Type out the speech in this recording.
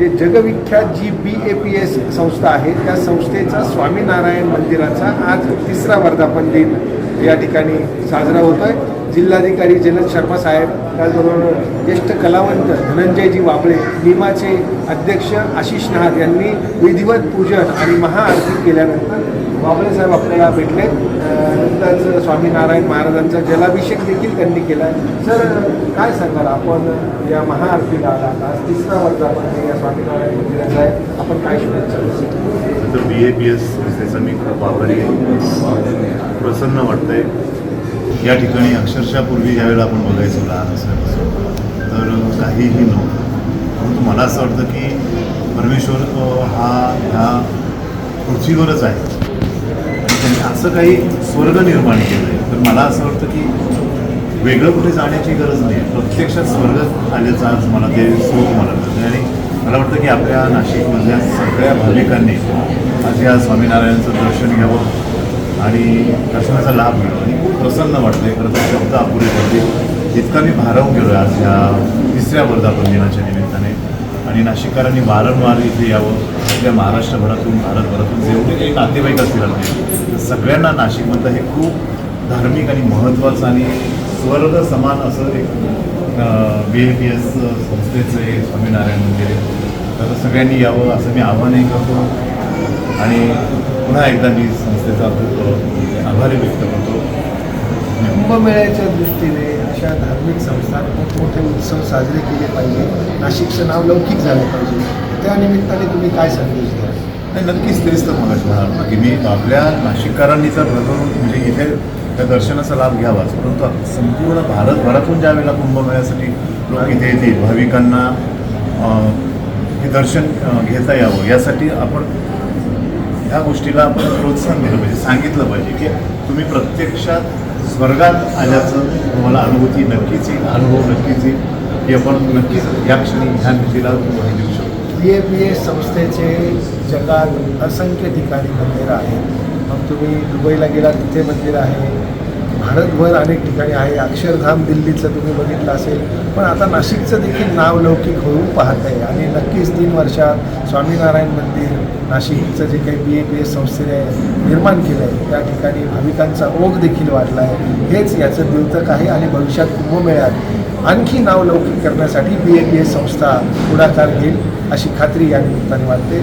जे जगविख्यात G B A P S संस्था आहे त्या संस्थेचा स्वामीनारायण मंदिराचा आज तिसरा वर्धापन दिन या ठिकाणी साजरा होतो आहे जिल्हाधिकारी जलद शर्मा साहेब त्याचबरोबर ज्येष्ठ कलावंत धनंजयजी वाबळे निमाचे अध्यक्ष आशिष नहार यांनी विधिवत पूजन आणि महाआरती केल्यानंतर वाबळे साहेब आपल्याला भेटले अं, स्वामीनारायण महाराजांचा जलाभिषेक देखील त्यांनी केला आहे सर काय सांगाल? आपण या महाआरतीला आलात आज तिसरा वर्ष आपण या स्वामीनारायण मंदिराचा आहे. आपण काय शुभेच्छा तर बी ए पी एस संस्थेचा मी खूप आभारी आहे. प्रसन्न वाटतंय. या ठिकाणी अक्षरशः पूर्वी ज्यावेळेला आपण बघायचो लहान असल्यापासून तर काहीही नव्हतं परंतु मला असं वाटतं की परमेश्वर हा ह्या पृथ्वीवरच आहे. त्यांनी असं काही स्वर्ग निर्माण केलं आहे तर मला असं वाटतं की वेगळं कुठे जाण्याची गरज नाही. प्रत्यक्षात स्वर्ग आल्याचं आज मला ते सुख मला मिळतं. आणि मला वाटतं की आपल्या नाशिकमधल्या सगळ्या भाविकांनी आज या स्वामीनारायणाचं दर्शन घ्यावं आणि दर्शनाचा लाभ मिळावा आणि खूप प्रसन्न वाटतंय. खरं तर शब्द अपुरे पडले. इतका मी भारावून गेलो आज ह्या तिसऱ्या वर्धापन दिनाच्या निमित्ताने. आणि नाशिककारांनी वारंवार इथे यावं. आपल्या महाराष्ट्रभरातून भारतभरातून म्हणजे जेवढे नातेवाईक असतील आपले सगळ्यांना नाशिकमधलं हे खूप धार्मिक आणि महत्त्वाचं आणि स्वर्ग समान असं एक बी ए पी एस संस्थेचं हे स्वामीनारायण मंदिर आहे. तर सगळ्यांनी यावं असं मी आव्हानही करतो आणि पुन्हा एकदा मी संस्थेचा खूप आभारी व्यक्त करतो. कुंभमेळ्याच्या दृष्टीने अशा धार्मिक संस्था मोठमोठे उत्सव साजरे केले पाहिजे. नाशिकचं नाव लौकिक झालं पाहिजे. त्या निमित्ताने तुम्ही काय संदेश द्या नाही नक्कीच तेच तर मला म्हणाल ना की मी आपल्या नाशिककारांनी तर म्हणजे इथे त्या दर्शनाचा लाभ घ्यावाच. परंतु संपूर्ण भारतभरातून ज्या वेळेला कुंभमेळ्यासाठी लोक इथे येतील भाविकांना हे दर्शन घेता यावं यासाठी आपण ह्या गोष्टीला आपण प्रोत्साहन दिलं पाहिजे. सांगितलं पाहिजे की तुम्ही प्रत्यक्षात स्वर्गात आल्याचं तुम्हाला अनुभूती नक्कीच येईल. अनुभव नक्कीच येईल. की आपण नक्कीच या क्षणी ह्या निधीला ग्वाही देऊ शकतो. बी ए बी एस संस्थेचे जगात असंख्य ठिकाणी मंदिरं आहेत. मग तुम्ही दुबईला गेला तिथे मंदिर आहे. भारतभर अनेक ठिकाणी आहे. अक्षरधाम दिल्लीचं तुम्ही बघितलं असेल. पण आता नाशिकचं देखील नाव लौकिक होऊ पाहत आहे. आणि नक्कीच तीन वर्षात स्वामीनारायण मंदिर नाशिकचं जे काही बी ए बी एस संस्थेने निर्माण केलं आहे त्या ठिकाणी भाविकांचा ओघ देखील वाढला आहे. हेच याचं द्योतक आहे आणि भविष्यात कुंभमेळ्यात आणखी नाव लौकिक करण्यासाठी बी ए बी एस संस्था पुढाकार घेईल. अशी खात्री या निमित्ताने वाटते.